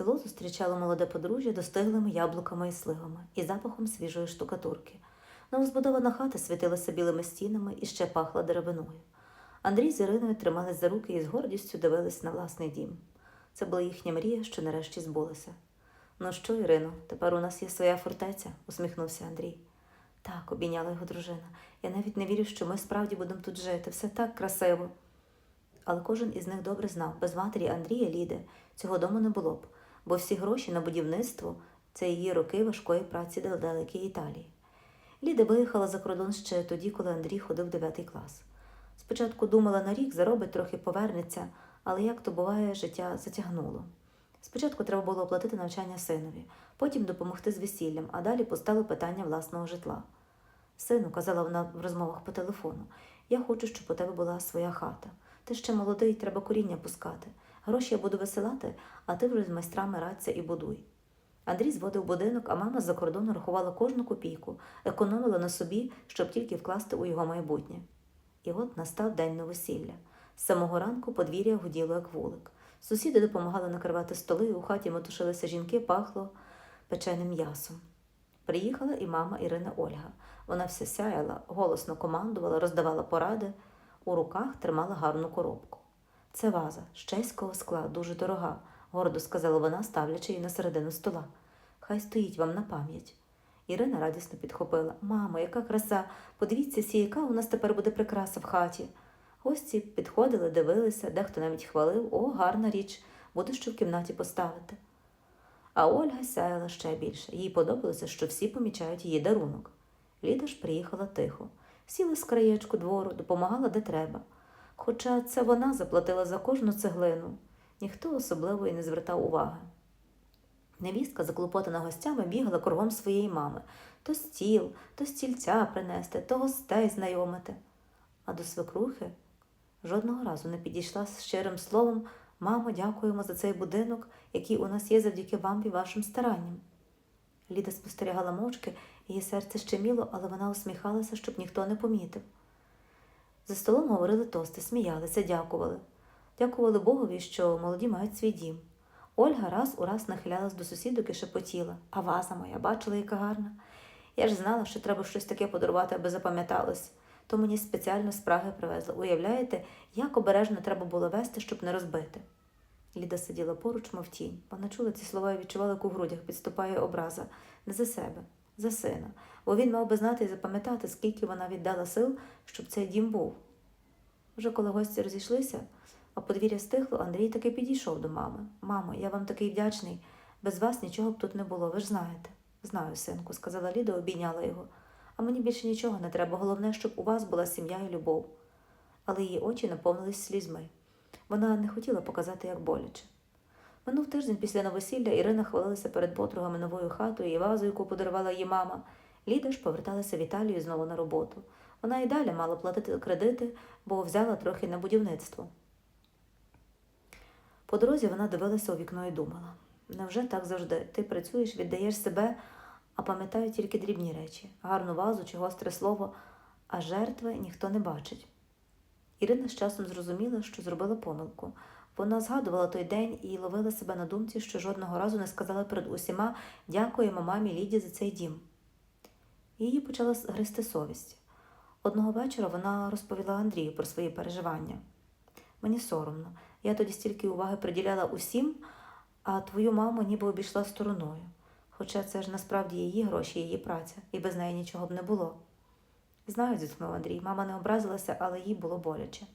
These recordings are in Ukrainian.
Село зустрічало молоде подружжя достиглими яблуками і сливами і запахом свіжої штукатурки. Новозбудована хата світилася білими стінами і ще пахла деревиною. Андрій з Іриною тримались за руки і з гордістю дивились на власний дім. Це була їхня мрія, що нарешті збулася. Ну що, Ірино, тепер у нас є своя фортеця, усміхнувся Андрій. Так, обійняла його дружина. Я навіть не вірю, що ми справді будемо тут жити. Все так красиво. Але кожен із них добре знав, без матері Андрія Ліди цього дому не було б, бо всі гроші на будівництво це її роки важкої праці до далекій Італії. Ліда виїхала за кордон ще тоді, коли Андрій ходив в 9 клас. Спочатку думала на рік, заробить, трохи повернеться, але як то буває, життя затягнуло. Спочатку треба було оплатити навчання синові, потім допомогти з весіллям, а далі постало питання власного житла. Сину, казала вона в розмовах по телефону, я хочу, щоб у тебе була своя хата. Ти ще молодий, треба коріння пускати. Гроші я буду висилати, а ти вже з майстрами радься і будуй. Андрій зводив будинок, а мама з-за кордону рахувала кожну копійку, економила на собі, щоб тільки вкласти у його майбутнє. І от настав день новосілля. З самого ранку подвір'я гуділо, як вулик. Сусіди допомагали накривати столи, у хаті мотушилися жінки, пахло печеним м'ясом. Приїхала і мама Ірина Ольга. Вона вся сяяла, голосно командувала, роздавала поради, у руках тримала гарну коробку. Це ваза з чеського скла, дуже дорога, гордо сказала вона, ставлячи її на середину стола. Хай стоїть вам на пам'ять. Ірина радісно підхопила. Мамо, яка краса! Подивіться сі, яка у нас тепер буде прикраса в хаті. Гості підходили, дивилися, дехто навіть хвалив о, гарна річ, буде що в кімнаті поставити. А Ольга сяяла ще більше. Їй подобалося, що всі помічають її дарунок. Ліда ж приїхала тихо, сіла з краєчку двору, допомагала де треба. Хоча це вона заплатила за кожну цеглину, ніхто особливо і не звертав уваги. Невістка, заклопотана гостями, бігала кругом своєї мами то стіл, то стільця принести, то гостей знайомити. А до свекрухи жодного разу не підійшла з щирим словом Мамо, дякуємо за цей будинок, який у нас є завдяки вам і вашим старанням. Ліда спостерігала мовчки, її серце щеміло, але вона усміхалася, щоб ніхто не помітив. За столом говорили тости, сміялися, дякували. Дякували Богові, що молоді мають свій дім. Ольга раз у раз нахилялась до сусідок і шепотіла. А ваза моя, бачила, яка гарна. Я ж знала, що треба щось таке подарувати, аби запам'яталось. То мені спеціально з Праги привезли. Уявляєте, як обережно треба було вести, щоб не розбити. Ліда сиділа поруч, мов тінь. Вона чула ці слова і відчувала, як у грудях підступає образа не за себе, за сина. Бо він мав би знати і запам'ятати, скільки вона віддала сил, щоб цей дім був. Вже коли гості розійшлися, а подвір'я стихло, Андрій таки підійшов до мами. Мамо, я вам такий вдячний. Без вас нічого б тут не було, ви ж знаєте. Знаю, синку, сказала Ліда, обійняла його. А мені більше нічого не треба. Головне, щоб у вас була сім'я і любов. Але її очі наповнились слізьми. Вона не хотіла показати, як боляче. Минув тиждень після новосілля Ірина хвалилася перед подругами новою хатою і вазою, яку подарувала їй мама. Ліда ж поверталася в Італію знову на роботу. Вона і далі мала платити кредити, бо взяла трохи на будівництво. По дорозі вона дивилася у вікно і думала: невже так завжди? Ти працюєш, віддаєш себе, а пам'ятаю тільки дрібні речі, гарну вазу чи гостре слово, а жертви ніхто не бачить. Ірина з часом зрозуміла, що зробила помилку. Вона згадувала той день і ловила себе на думці, що жодного разу не сказала перед усіма дякуємо мамі Ліді за цей дім. Її почала гристи совість. Одного вечора вона розповіла Андрію про свої переживання. Мені соромно, я тоді стільки уваги приділяла усім, а твою маму ніби обійшла стороною. Хоча це ж насправді її гроші, її праця, і без неї нічого б не було. Знаю, зітхнув Андрій. Мама не образилася, але їй було боляче.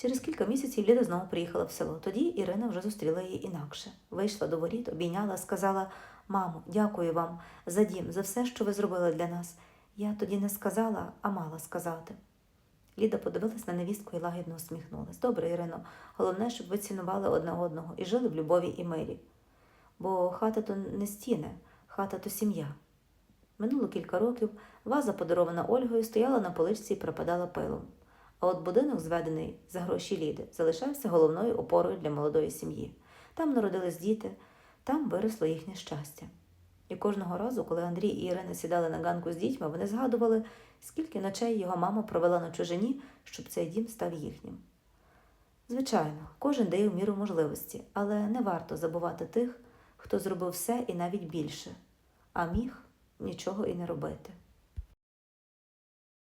Через кілька місяців Ліда знову приїхала в село. Тоді Ірина вже зустріла її інакше. Вийшла до воріт, обійняла, сказала Мамо, дякую вам за дім, за все, що ви зробили для нас. Я тоді не сказала, а мала сказати. Ліда подивилась на невістку і лагідно усміхнулась. Добре, Ірино, головне, щоб ви цінували одне одного і жили в любові і мирі. Бо хата то не стіни, хата то сім'я. Минуло кілька років, ваза, подарована Ольгою, стояла на поличці і пропадала пилом. А от будинок, зведений за гроші Ліди, залишався головною опорою для молодої сім'ї. Там народились діти, там виросло їхнє щастя. І кожного разу, коли Андрій і Ірина сідали на ганку з дітьми, вони згадували, скільки ночей його мама провела на чужині, щоб цей дім став їхнім. Звичайно, кожен дає в міру можливості, але не варто забувати тих, хто зробив все і навіть більше, а міг нічого і не робити.